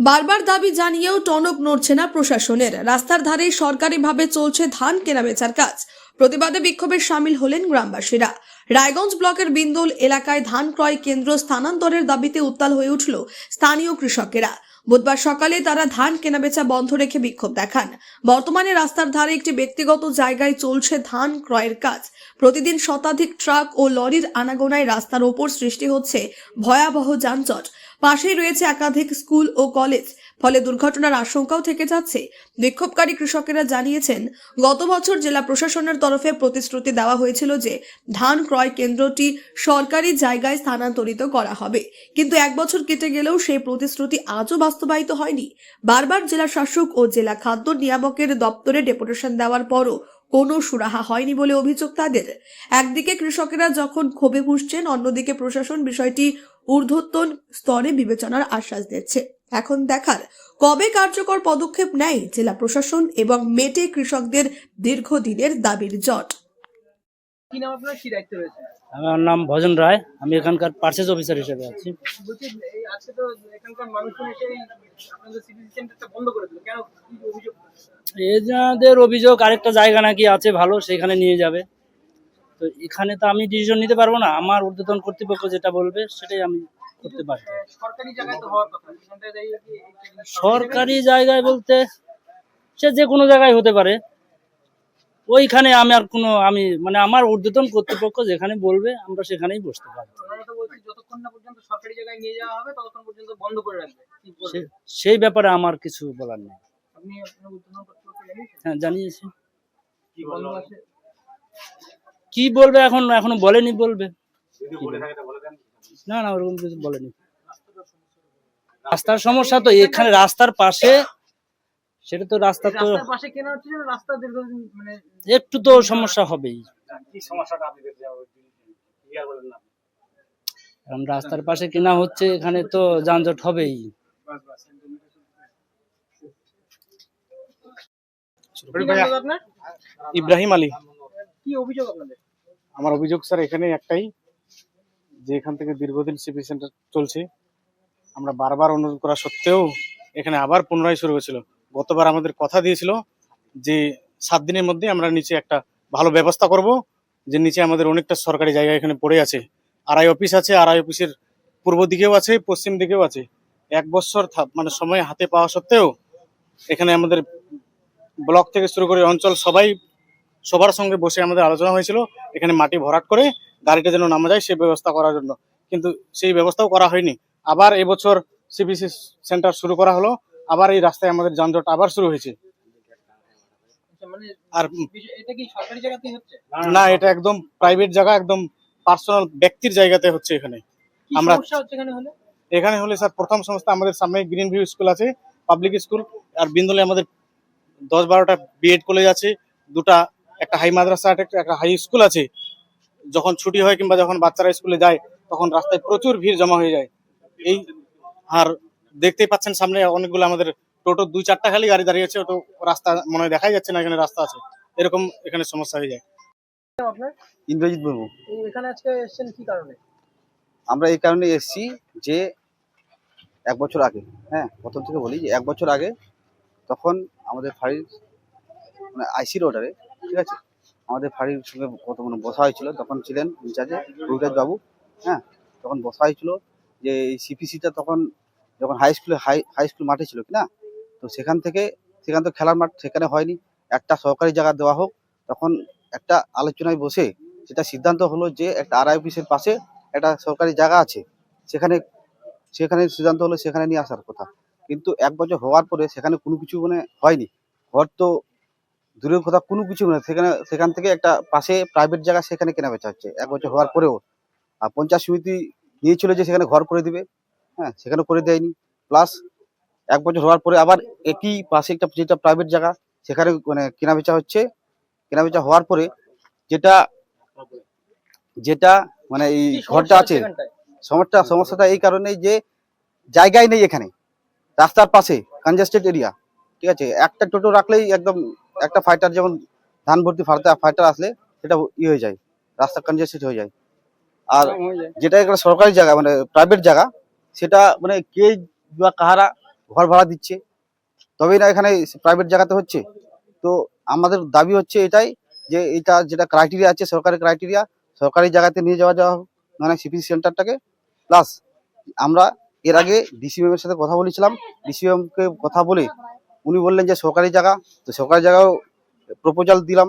বারবার দাবি জানিয়েও টনক নড়ছে না প্রশাসনের। রাস্তার ধারে সরকারিভাবে চলছে ধান কেনাবেচার কাজ। প্রতিবাদে বিক্ষোভে সামিল হলেন গ্রামবাসীরা। রায়গঞ্জ ব্লকের বিন্দুল এলাকায় ধান ক্রয় কেন্দ্র স্থানান্তরের দাবিতে উত্তাল হয়ে উঠল স্থানীয় কৃষকেরা। বুধবার সকালে তারা ধান কেনাবেচা বন্ধ রেখে বিক্ষোভ দেখান। বর্তমানে রাস্তার ধারে একটি ব্যক্তিগত জায়গায় চলছে ধান ক্রয়ের কাজ। প্রতিদিন শতাধিক ট্রাক ও লরির আনাগোনায় রাস্তার ওপর সৃষ্টি হচ্ছে ভয়াবহ যানজট। পাশেই রয়েছে একাধিক স্কুল ও কলেজ। ফলে দুর্ঘটনার আশঙ্কাও থেকে যাচ্ছে। বিক্ষোভকারী কৃষকেরা জানিয়েছেন, গত বছর জেলা প্রশাসনের তরফে প্রতিশ্রুতি দেওয়া হয়েছিল যে ধান ক্রয় কেন্দ্রটি সরকারি জায়গায় স্থানান্তরিত করা হবে। কিন্তু এক বছর কেটে গেলেও সেই প্রতিশ্রুতি আজও বাস্তবায়িত হয়নি। বারবার জেলা শাসক ও জেলা খাদ্য নিয়ামকের দপ্তরে ডেপুটেশন দেওয়ার পরও কোনো সুরাহা হয়নি বলে অভিযোগ তাদের। একদিকে কৃষকেরা যখন ক্ষোভে ফুসছেন অন্যদিকে প্রশাসন বিষয়টি ঊর্ধ্বতন স্তরে বিবেচনার আশ্বাস দিচ্ছে। এখন দেখার কবে কার্যকর পদক্ষেপ নেয় জেলা প্রশাসন এবং মেটে কৃষকদের দীর্ঘদিনের দাবির জট? কি নাম আপনার? কি দায়িত্ব রয়েছে আমার নাম ভজন রায়। আমি এখানকার পার্চেস অফিসার হিসেবে আছি। এদের অভিযোগ? আরেকটা জায়গা নাকি আছে ভালো সেখানে নিয়ে যাবে। তো এখানে তো আমি ডিসিশন নিতে পারব না। আমার ঊর্ধ্বতন কর্তৃপক্ষ যেটা বলবে সেটাই আমি করতে পারি সরকারি জায়গায় বলতে সে যে কোনো জায়গায় হতে পারে। ওইখানে আমি আর কোনো আমি মানে আমার ঊর্ধ্বতন কর্তৃপক্ষ যেখানে বলবে আমরা সেখানেই বসতে পারব। ওনারা তো বলছে যতক্ষণ না পর্যন্ত সরকারি জায়গায় নিয়ে যাওয়া হবে ততক্ষণ পর্যন্ত বন্ধ করে রাখবে। কি বলবেন? সে- সেই ব্যাপারে আমার কিছু বলার নেই। আপনি আপনার উদ্বোধন কর্তৃপক্ষকে জানিয়েছেন? হ্যাঁ জানিয়েছি। কি কি বলবে? এখন? এখনও বলেনি বলবে। না না ওরকম কিছু বলেনি। রাস্তার সমস্যা তো এখানে রাস্তার পাশে সেটা তো রাস্তা তো রাস্তার পাশে কেনা হচ্ছে যেন রাস্তা দীর্ঘদিন মানে একটু তো সমস্যা হবেই। কারণ রাস্তার পাশে কেনা হচ্ছে এখানে তো যানজট হবেই। ইব্রাহিম আলী। কি অভিযোগ আপনাদের? আমার অভিযোগ স্যার এখানে একটাই। যে এখান থেকে দীর্ঘদিন সিপি সেন্টার চলছে, আমরা বারবার অনুরোধ করা সত্ত্বেও এখানে আবার পুনরায় শুরু হয়েছিল। গতবার আমাদের কথা দিয়েছিল যে সাত দিনের মধ্যে আমরা নিচে একটা ভালো ব্যবস্থা করব, যে নিচে আমাদের অনেকটা সরকারি জায়গা এখানে পড়ে আছে। আড়াই অফিস আছে আড়াই অফিসের পূর্ব দিকেও আছে, পশ্চিম দিকেও আছে। এক বছর মানে সময় হাতে পাওয়া সত্ত্বেও এখানে আমাদের ব্লক থেকে শুরু করে অঞ্চল সবাই সবার সঙ্গে বসে আমাদের আলোচনা হয়েছিল। এখানে মাটি ভরাট করে গাড়িটা যেন নামা যায় সেই ব্যবস্থা করার জন্য। কিন্তু সেই ব্যবস্থাও করা হয়নি। আবার এবছর সিবিসি সেন্টার শুরু করা হলো। আবার এই রাস্তায় আমাদের যানজট আবার শুরু হয়েছে। আচ্ছা, মানে আর না এটা একদম প্রাইভেট জায়গা একদম পার্সোনাল ব্যক্তির জায়গাতে হচ্ছে এখানে। আমরা- এখানে হলে? স্যার প্রথম সংস্থা আমাদের সামনে গ্রিন ভিউ স্কুল আছে পাবলিক স্কুল আর বিন্দুলে আমাদের দশ বারোটা বিএড কলেজ আছে দুটা একটা হাই মাদ্রাসা একটা হাই স্কুল আছে। যখন ছুটি হয় কিংবা যখন বাচ্চারা স্কুলে যায় তখন রাস্তায় প্রচুর ভিড় জমা হয়ে যায়। এই আর দেখতেই পাচ্ছেন সামনে অনেকগুলো আমাদের টোটো দুই চারটা খালি গাড়ি দাঁড়িয়ে আছে তো রাস্তা মনে হয় দেখাই যাচ্ছে না এখানে রাস্তা আছে। এরকম এখানে সমস্যা হয়ে যায়। ইন্দ্রজিৎ মুর্মু এই এখানে আজকে এসেছেন কি কারণে? আমরা এই কারণে এসেছি যে এক বছর আগে হ্যাঁ প্রথম থেকে বলি যে এক বছর আগে তখন আমাদের ফাঁড়ির মানে আইসির অর্ডারে ঠিক আছে আমাদের ফাঁড়ির সঙ্গে কত মানে বসা হয়েছিল, তখন ছিলেন ইনচার্জে রুহিরাজ বাবু হ্যাঁ? তখন বসা হয়েছিল যে এই সিপিসিটা তখন যখন হাই স্কুলে হাই হাই স্কুল মাঠে ছিল কি না তো সেখান থেকে, সেখান তো খেলার মাঠ সেখানে হয়নি। একটা সরকারি জায়গা দেওয়া হোক, তখন একটা আলোচনায় বসে সেটা সিদ্ধান্ত হলো যে একটা আরআই অফিসের পাশে একটা সরকারি জায়গা আছে। সেখানে সেখানে সিদ্ধান্ত হলো সেখানে নিয়ে আসার কথা। কিন্তু এক বছর হওয়ার পরে সেখানে কোনো কিছু মানে হয়নি। ঘর তো দূরের কথা কোনো কিছু মানে সেখানে সেখান থেকে একটা পাশে প্রাইভেট জায়গা সেখানে কেনা বেচা হচ্ছে। এক বছর হওয়ার পরেও। আর পঞ্চায়েত সমিতি নিয়েছিল যে সেখানে ঘর করে দিবে। হ্যাঁ সেখানে করে দেয়নি। প্লাস এক বছর হওয়ার পরে আবার একই পাশে একটা যেটা প্রাইভেট জায়গা সেখানে মানে কেনা বেচা হচ্ছে। কেনা বেচা হওয়ার পরে যেটা যেটা মানে এই ঘরটা আছে? সমস্যা সমস্যাটা এই কারণেই যে জায়গাই নেই এখানে। রাস্তার পাশে কনজেস্টেড এরিয়া ঠিক আছে? একটা টোটো রাখলেই একদম একটা ফাইটার যেমন ধান ভর্তি ফাইটার ফাইটার আসলে সেটা ই হয়ে যায় রাস্তা কনজেস্টেড হয়ে যায়। আর যেটা একটা সরকারি জায়গা মানে প্রাইভেট জায়গা সেটা মানে কে বা কাহারা ঘর ভাড়া দিচ্ছে? তবেই না এখানে প্রাইভেট জায়গাতে হচ্ছে। তো আমাদের দাবি হচ্ছে এটাই যে এটা যেটা ক্রাইটেরিয়া আছে সরকারি ক্রাইটেরিয়া সরকারি জায়গাতে নিয়ে যাওয়া যাওয়া হোক, মানে সিপি সেন্টারটাকে। প্লাস আমরা এর আগে ডিসিএম এর সাথে কথা বলেছিলাম। ডিসিএম কে কথা বলে উনি বললেন যে সরকারি জায়গা তো সরকারি জায়গাও প্রপোজাল দিলাম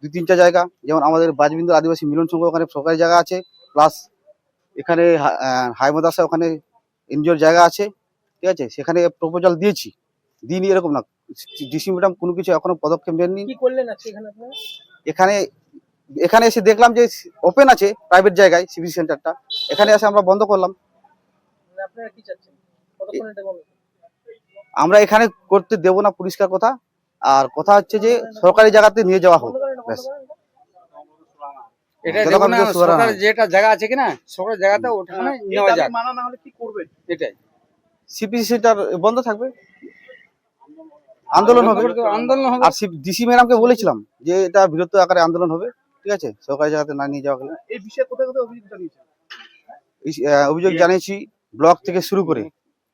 দুই তিনটা জায়গা। যেমন আমাদের বাজবিন্দু আদিবাসী মিলন সংঘ ওখানে সরকারি জায়গা আছে প্লাস এখানে হাই মাদ্রাসা ওখানে এনজিওর জায়গা আছে ঠিক আছে? সেখানে প্রপোজাল দিয়েছি। দিইনি এরকম না। ডিসি ম্যাডাম কোনো কিছু এখনও পদক্ষেপ নেননি। এখানে এখানে এসে দেখলাম যে ওপেন আছে প্রাইভেট জায়গায় সিভিল সেন্টারটা এখানে এসে আমরা বন্ধ করলাম। মানে আপনারা কি চাচ্ছেন? আমরা এখানে করতে দেবো না পরিষ্কার কথা। আর কথা হচ্ছে যে সরকারি জায়গাতে নিয়ে যাওয়া হোক। বন্ধ করেন না, বন্ধ ব্যাস। এটা যতক্ষণ দেখুন না পর্যন্ত সুরাহা সরকার। যেটা জায়গা আছে কিনা সরকার জায়গাটা ওঠানে নেওয়া যাক মানা না হলে কি করবেন? এটাই। সিপিসি বন্ধ থাকবে? আন্দোলন হবে। আন্দোলন হবে আর ডিসি ম্যাডামকে বলেছিলাম যে এটা বৃহত্তর আকারে আন্দোলন হবে। ঠিক আছে? সরকারি জায়গাতে না নিয়ে যাওয়া গেলে। এই বিষয়ে কোথায় কোথায় অভিযোগ জানিয়েছেন? অভিযোগ জানিয়েছি ব্লক থেকে শুরু করে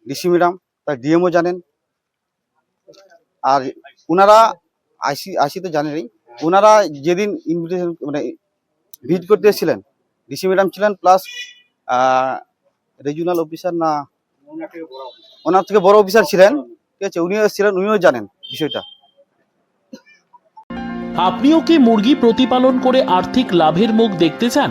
ডিসি ম্যাডাম। তার ডিএমও জানেন। আর ওনারা আইসি আইসি তো জানেনই। ওনারা যেদিন ইনভিটেশন মানে ভিজিট করতে এসেছিলেন ডিসি ম্যাডাম ছিলেন প্লাস রিজিওনাল অফিসার না, ওনার থেকে বড় অফিসার ছিলেন, ঠিক আছে, উনিও এসেছিলেন, উনিও জানেন বিষয়টা। আপনিও কি মুরগি প্রতিপালন করে আর্থিক লাভের মুখ দেখতে চান?